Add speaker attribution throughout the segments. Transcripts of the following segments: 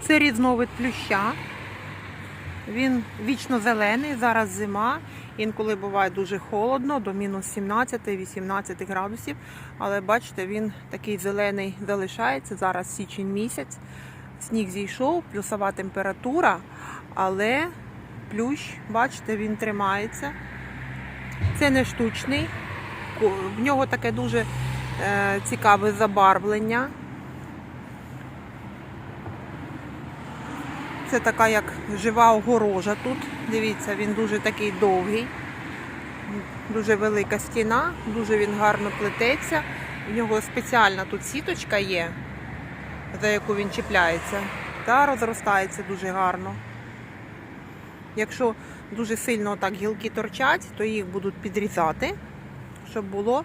Speaker 1: Це різновид плюща. Він вічно зелений, зараз зима. Інколи буває дуже холодно, до мінус 17-18 градусів. Але бачите, він такий зелений залишається. Зараз січень місяць. Сніг зійшов, плюсова температура, але плющ, бачите, він тримається. Це не штучний. В нього таке дуже е, цікаве забарвлення. Це така як жива огорожа тут. Дивіться, він дуже такий довгий, дуже велика стіна, дуже він гарно плететься. В нього спеціальна тут сіточка є, за яку він чіпляється, та розростається дуже гарно. Якщо дуже сильно так гілки торчать, то їх будуть підрізати, щоб було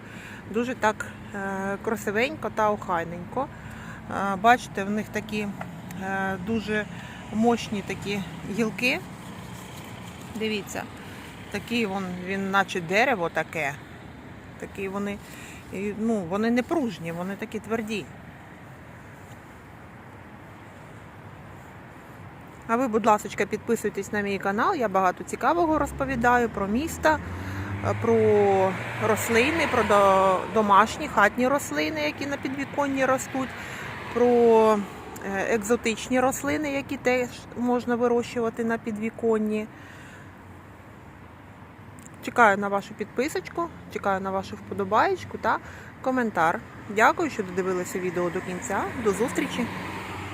Speaker 1: дуже так е, красивенько та охайненько. Е, Бачите, в них такі е, дуже мощні такі гілки. Дивіться, такий він, він наче дерево таке. Такі вони, ну, вони не пружні, вони такі тверді. А ви, будь ласка, підписуйтесь на мій канал. Я багато цікавого розповідаю про міста, про рослини, про домашні хатні рослини, які на підвіконні ростуть, про екзотичні рослини, які теж можна вирощувати на підвіконні. Чекаю на вашу підписочку, чекаю на вашу вподобаєчку та коментар. Дякую, що додивилися відео до кінця. До зустрічі!